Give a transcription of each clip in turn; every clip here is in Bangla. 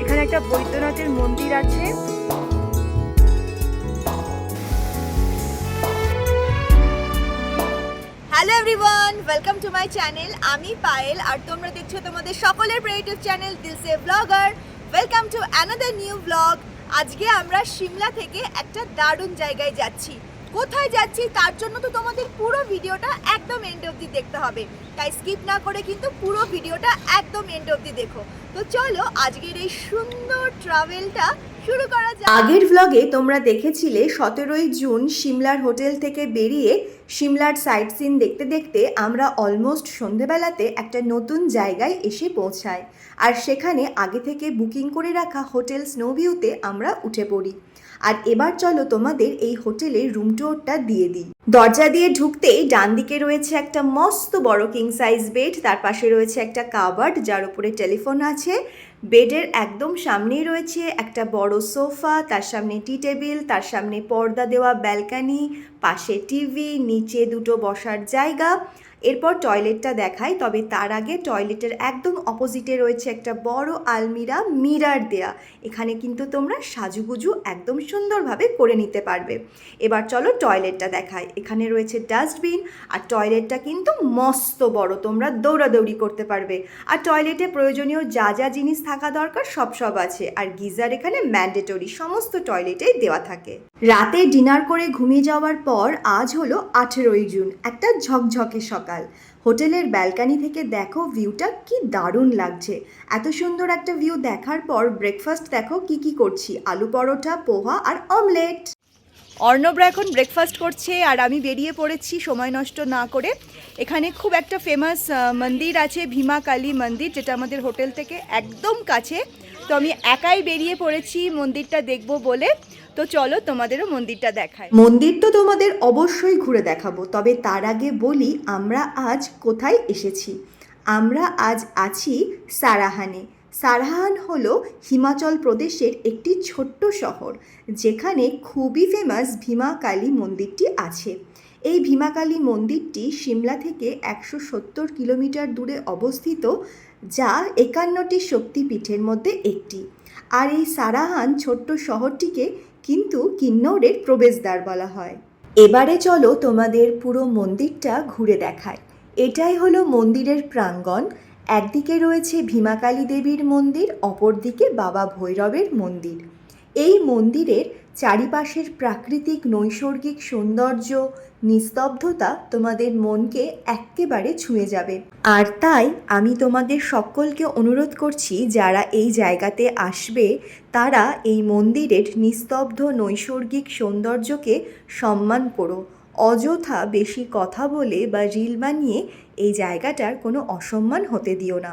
এখানে একটা বৈদ্যনাথের মন্দির আছে। Hello everyone welcome to my channel আমি পায়েল, আর তোমরা দেখছ তোমাদের সকলের creative channel Dilse blogger welcome to another new blog আজকে আমরা সিমলা থেকে একটা দারুণ জায়গায় যাচ্ছি। কোথায় যাচ্ছি তার জন্য তো তোমাদের পুরো ভিডিওটা একদম এন্ড অবধি দেখতে হবে। তাই স্কিপ না করে কিন্তু পুরো ভিডিওটা একদম এন্ড অবধি দেখো। তো চলো আজকের এই সুন্দর ট্রাভেলটা শুরু করা যাক। আগের ভ্লগে তোমরা দেখেছিলে সতেরোই জুন সিমলার হোটেল থেকে বেরিয়ে সিমলার সাইট সিন দেখতে দেখতে আমরা অলমোস্ট সন্ধেবেলাতে একটা নতুন জায়গায় এসে পৌঁছাই। আর সেখানে আগে থেকে বুকিং করে রাখা হোটেল স্নোভিউতে আমরা উঠে পড়ি। আর এবার চলো তোমাদের এই হোটেলের রুম টুরটা দিয়ে দিই। দরজা দিয়ে ঢুকতেই ডান দিকে রয়েছে একটা মস্ত বড় কিং সাইজ বেড তার পাশে রয়েছে একটা কাবার্ড যার উপরে টেলিফোন আছে। বেডের একদম সামনেই রয়েছে একটা বড় সোফা, তার সামনে টি টেবিল তার সামনে পর্দা দেওয়া ব্যালকানি পাশে টিভি, নিচে দুটো বসার জায়গা। এরপর টয়লেটটা দেখাই, তবে তার আগে টয়লেটের একদম অপোজিটে রয়েছে একটা বড় আলমিরা মিরার দেয়া। এখানে কিন্তু তোমরা সাজুগুজু একদম সুন্দরভাবে করে নিতে পারবে। এবার চলো টয়লেটটা দেখাই। এখানে রয়েছে ডাস্টবিন, আর টয়লেটটা কিন্তু মস্ত বড়, তোমরা দৌড়াদৌড়ি করতে পারবে। আর টয়লেটে প্রয়োজনীয় যা যা জিনিস থাকা দরকার সব সব আছে, আর গিজার এখানে ম্যান্ডেটরি সমস্ত টয়লেটেই দেওয়া থাকে। রাতে ডিনার করে ঘুমিয়ে যাওয়ার পর আজ হলো আঠেরোই জুন, একটা ঝকঝকে সকাল। হোটেলের ব্যালকানি থেকে দেখো ভিউটা কি দারুণ লাগছে। এত সুন্দর একটা ভিউ দেখার পর ব্রেকফাস্ট দেখো কি কি করছি। আলু পরোটা, পোহা আর অমলেট অর্ণবরা এখন ব্রেকফাস্ট করছে আর আমি বেরিয়ে পড়েছি সময় নষ্ট না করে। এখানে খুব একটা ফেমাস মন্দির আছে, ভীমা কালী মন্দির, যেটা আমাদের হোটেল থেকে একদম কাছে। তো আমি একাই বেরিয়ে পড়েছি, মন্দিরটা দেখব বলে। তো চলো তোমাদেরও মন্দিরটা দেখায় মন্দির তো তোমাদের অবশ্যই ঘুরে দেখাবো, তবে তার আগে বলি আমরা আজ কোথায় এসেছি। আমরা আজ আছি সারাহানে। সারাহান হলো হিমাচল প্রদেশের একটি ছোট্ট শহর, যেখানে খুবই ফেমাস ভীমা কালী মন্দিরটি আছে। এই ভীমা কালী মন্দিরটি সিমলা থেকে একশো সত্তর কিলোমিটার দূরে অবস্থিত, যা একান্নটি শক্তিপীঠের মধ্যে একটি। আর এই সারাহান ছোট্ট শহরটিকে কিন্তু কিন্নৌরের প্রবেশদ্বার বলা হয়। এবারে চলো তোমাদের পুরো মন্দিরটা ঘুরে দেখায় এটাই হলো মন্দিরের প্রাঙ্গণ। একদিকে রয়েছে ভীমাকালী দেবীর মন্দির, অপরদিকে বাবা ভৈরবের মন্দির। এই মন্দিরের চারিপাশের প্রাকৃতিক নৈসর্গিক সৌন্দর্য, নিস্তব্ধতা তোমাদের মনকে এক্কেবারে ছুঁয়ে যাবে। আর তাই আমি তোমাদের সকলকে অনুরোধ করছি, যারা এই জায়গাতে আসবে, তারা এই মন্দিরের নিস্তব্ধ নৈসর্গিক সৌন্দর্যকে সম্মান করো। অযথা বেশি কথা বলে বা রিল বানিয়ে এই জায়গাটার কোনো অসম্মান হতে দিও না।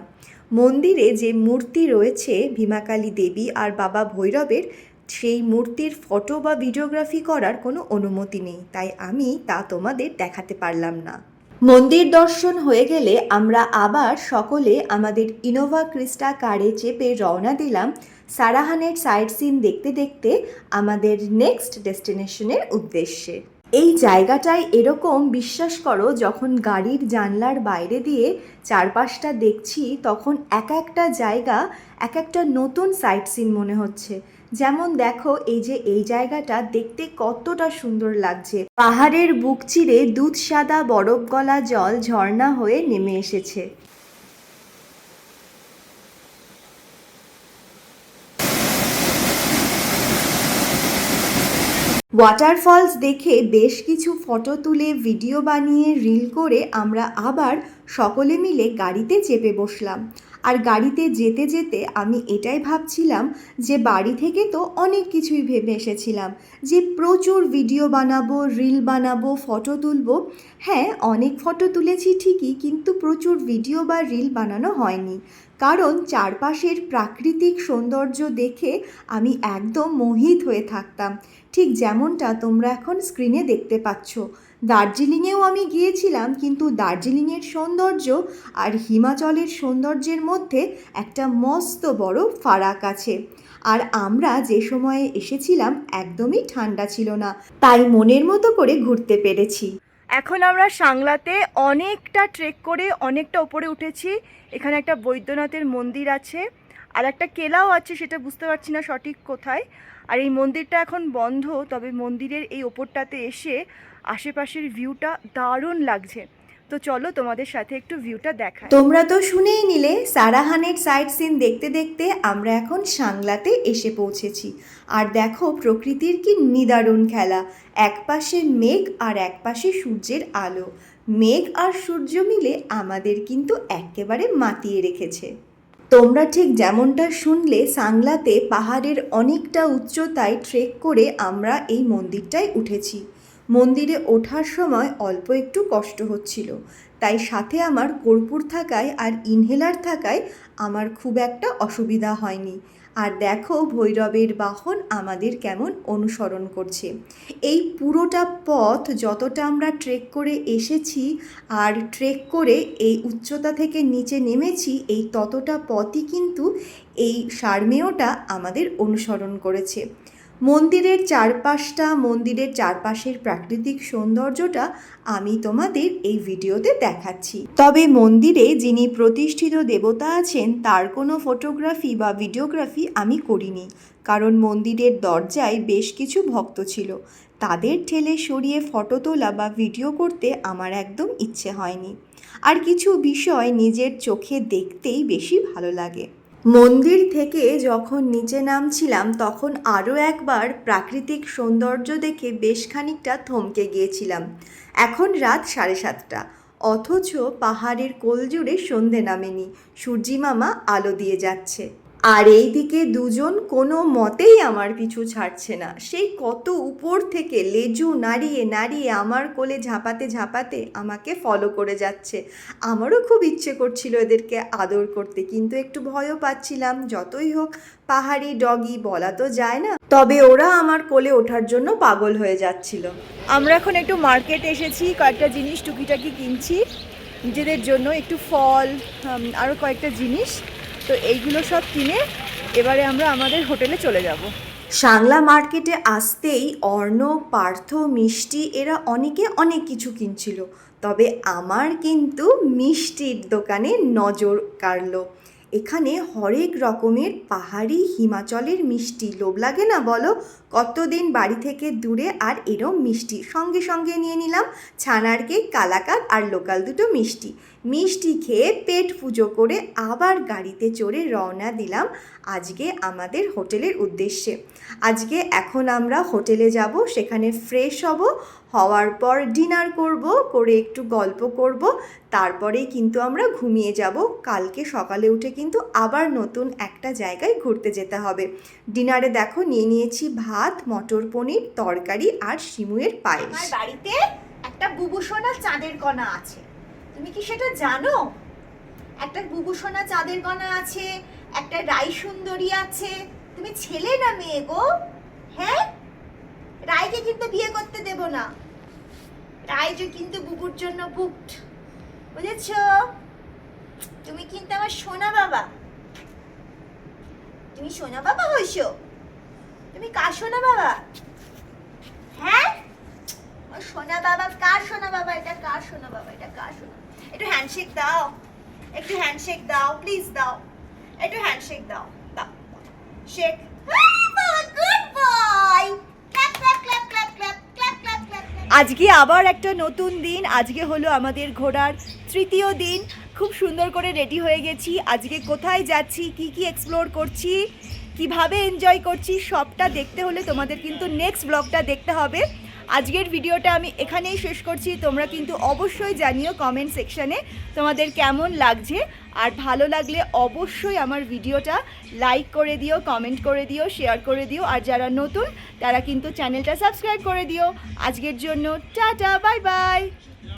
মন্দিরে যে মূর্তি রয়েছে, ভীমাকালী দেবী আর বাবা ভৈরবের, সেই মূর্তির ফটো বা ভিডিওগ্রাফি করার কোনো অনুমতি নেই। তাই আমি তা তোমাদের দেখাতে পারলাম না। মন্দির দর্শন হয়ে গেলে আমরা আবার সকলে আমাদের ইনোভা ক্রিস্টা কারে চেপে রওনা দিলাম। সারাহানের সাইট সিন দেখতে দেখতে আমাদের নেক্সট ডেস্টিনেশনের উদ্দেশ্যে। এই জায়গাটায় এরকম বিশ্বাস করো, যখন গাড়ির জানলার বাইরে দিয়ে চারপাশটা দেখছি, তখন এক একটা জায়গা, এক একটা নতুন সাইট সিন মনে হচ্ছে। যেমন দেখো, এই যে এই জায়গাটা দেখতে কতটা সুন্দর লাগছে। পাহাড়ের বুক চিরে দুধ সাদা বরফ গলা জল ঝর্ণা হয়ে নেমে এসেছে। ওয়াটারফলস দেখে বেশ কিছু ফটো তুলে ভিডিও বানিয়ে রিল করে আমরা আবার সকলে মিলে গাড়িতে চেপে বসলাম। আর গাড়িতে যেতে যেতে আমি এটাই ভাবছিলাম যে বাড়ি থেকে তো অনেক কিছুই ভেবে এসেছিলাম যে প্রচুর ভিডিও বানাবো রিল বানাবো ফটো তুলবো। হ্যাঁ অনেক ফটো তুলেছি ঠিকই, কিন্তু প্রচুর ভিডিও বা রিল বানানো হয়নি। কারণ চারপাশের প্রাকৃতিক সৌন্দর্য দেখে আমি একদম মোহিত হয়ে থাকতাম। ঠিক যেমনটা তোমরা এখন স্ক্রিনে দেখতে পাচ্ছ। দার্জিলিংয়েও আমি গিয়েছিলাম, কিন্তু দার্জিলিংয়ের সৌন্দর্য আর হিমাচলের সৌন্দর্যের মধ্যে একটা মস্ত বড় ফারাক আছে। আর আমরা যে সময়ে এসেছিলাম একদমই ঠান্ডা ছিল না, তাই মনের মতো করে ঘুরতে পেরেছি। এখন আমরা সাংলাতে অনেকটা ট্রেক করে অনেকটা ওপরে উঠেছি। এখানে একটা বৈদ্যনাথের মন্দির আছে। আর একটা কেলাও আছে, সেটা বুঝতে পারছি না সঠিক কোথায়। আর এই মন্দিরটা এখন বন্ধ, তবে মন্দিরের এই ওপরটাতে এসে আশেপাশের ভিউটা দারুণ লাগছে। তো চলো তোমাদের সাথে একটু ভিউটা দেখাই। তোমরা তো শুনেই নিলে সারাহানের সাইট সিন দেখতে দেখতে আমরা এখন সাংলাতে এসে পৌঁছেছি। আর দেখো, প্রকৃতির কি নিদারুণ খেলা। এক পাশে মেঘ আর এক পাশে সূর্যের আলো। মেঘ আর সূর্য মিলে আমাদের কিন্তু একেবারে মাতিয়ে রেখেছে। তোমরা ঠিক যেমনটা শুনলে, সাংলাতে পাহাড়ের অনেকটা উচ্চতায় ট্রেক করে আমরা এই মন্দিরটায় উঠেছি। মন্দিরে ওঠার সময় অল্প একটু কষ্ট হচ্ছিল। তাই সাথে আমার কর্পূর থাকায় আর ইনহেলার থাকায় আমার খুব একটা অসুবিধা হয়নি। আর দেখো ভৈরবের বাহন আমাদের কেমন অনুসরণ করছে। এই পুরোটা পথ যতটা আমরা ট্রেক করে এসেছি আর ট্রেক করে এই উচ্চতা থেকে নিচে নেমেছি, এই ততটা পথই কিন্তু এই সারমেয়টা আমাদের অনুসরণ করেছে। মন্দিরের চারপাশটা, মন্দিরের চারপাশের প্রাকৃতিক সৌন্দর্যটা আমি তোমাদের এই ভিডিওতে দেখাচ্ছি। তবে মন্দিরে যিনি প্রতিষ্ঠিত দেবতা আছেন, তার কোনো ফটোগ্রাফি বা ভিডিওগ্রাফি আমি করিনি। কারণ মন্দিরের দরজায় বেশ কিছু ভক্ত ছিল। তাদের ঠেলে সরিয়ে ফটো তোলা বা ভিডিও করতে আমার একদম ইচ্ছে হয়নি। আর কিছু বিষয় নিজের চোখে দেখতেই বেশি ভালো লাগে। মন্দির থেকে যখন নিচে নামছিলাম, তখন আরও একবার প্রাকৃতিক সৌন্দর্য দেখে বেশ খানিকটা থমকে গিয়েছিলাম। এখন রাত সাড়ে সাতটা। অথচ পাহাড়ের কোল জুড়ে সন্ধে নামেনি। সূর্যিমামা আলো দিয়ে যাচ্ছে। আর এইদিকে দুজন কোনো মতেই আমার পিছু ছাড়ছে না। সেই কত উপর থেকে লেজু নাড়িয়ে নাড়িয়ে আমার কোলে ঝাঁপাতে ঝাঁপাতে আমাকে ফলো করে যাচ্ছে। আমারও খুব ইচ্ছে করছিল এদেরকে আদর করতে, কিন্তু একটু ভয়ও পাচ্ছিলাম। যতই হোক, পাহাড়ি ডগি বলা তো যায় না, তবে ওরা আমার কোলে ওঠার জন্য পাগল হয়ে যাচ্ছিল। আমরা এখন একটু মার্কেট এসেছি, কয়েকটা জিনিস টুকিটাকি কিনছি। নিজেদের জন্য একটু ফল আরও কয়েকটা জিনিস। তো এইগুলো সব কিনে এবারে আমরা আমাদের হোটেলে চলে যাব। সাংলা মার্কেটে আসতেই অর্ণ পার্থ, মিষ্টি, এরা অনেকে অনেক কিছু কিনছিল। তবে আমার কিন্তু মিষ্টির দোকানে নজর কাড়ল। এখানে হরেক রকমের পাহাড়ি হিমাচলের মিষ্টি। লোভ লাগে না বলো? কতদিন বাড়ি থেকে দূরে আর এরম মিষ্টি? সঙ্গে সঙ্গে নিয়ে নিলাম ছানার কেক কালাকাত আর লোকাল দুটো মিষ্টি। মিষ্টি খেয়ে পেট পুজো করে আবার গাড়িতে চড়ে রওনা দিলাম আজকে আমাদের হোটেলের উদ্দেশ্যে। আজকে এখন আমরা হোটেলে যাব, সেখানে ফ্রেশ হব, হওয়ার পর ডিনার করব, করে একটু গল্প করব, তারপরেই কিন্তু আমরা ঘুমিয়ে যাব। কালকে সকালে উঠে কিন্তু আবার নতুন একটা জায়গায় ঘুরতে যেতে হবে। ডিনারে দেখো, নিয়ে নিয়েছি ভাত মটর পনির, তরকারি আর শিমুয়ের পায়েস। আমার বাড়িতে একটা বুবুসোনা চাঁদের কণা আছে। তুমি কি সেটা জানো? একটা বুবুসোনা চাঁদের কণা আছে, একটা রাই সুন্দরী আছে। তুমি ছেলে না মেয়ে গো? হ্যাঁ? রায়কে কিন্তু বিয়ে করতে দেব না। রায় যে কিন্তু বুবুর জন্য বুকড বুঝেছ? তুমি কিন্তু আমার সোনা বাবা। তুমি সোনা বাবা হইছো? তুমি কার সোনা বাবা? হ্যাঁ? সোনা বাবা কার সোনা বাবা? এটা কার সোনা বাবা? এটা কার সোনা একটু হ্যান্ডশেক দাও। একটু হ্যান্ডশেক দাও প্লিজ দাও। একটু হ্যান্ডশেক দাও। দাও। Shake good boy clap clap clap clap clap clap clap clap আজকে আবার একটা নতুন দিন। আজকে হলো আমাদের ঘোরার তৃতীয় দিন। খুব সুন্দর করে রেডি হয়ে গেছি। আজকে কোথায় যাচ্ছি? কি কি এক্সপ্লোর করছি? কীভাবে এনজয় করছি সবটা দেখতে হলে তোমাদের কিন্তু নেক্সট ব্লগটা দেখতে হবে। আজকের ভিডিওটা আমি এখানেই শেষ করছি। তোমরা কিন্তু অবশ্যই জানিও কমেন্ট সেকশানে তোমাদের কেমন লাগছে। আর ভালো লাগলে অবশ্যই আমার ভিডিওটা লাইক করে দিও কমেন্ট করে দিও শেয়ার করে দিও। আর যারা নতুন, তারা কিন্তু চ্যানেলটা সাবস্ক্রাইব করে দিও। আজকের জন্য টাটা বাই বাই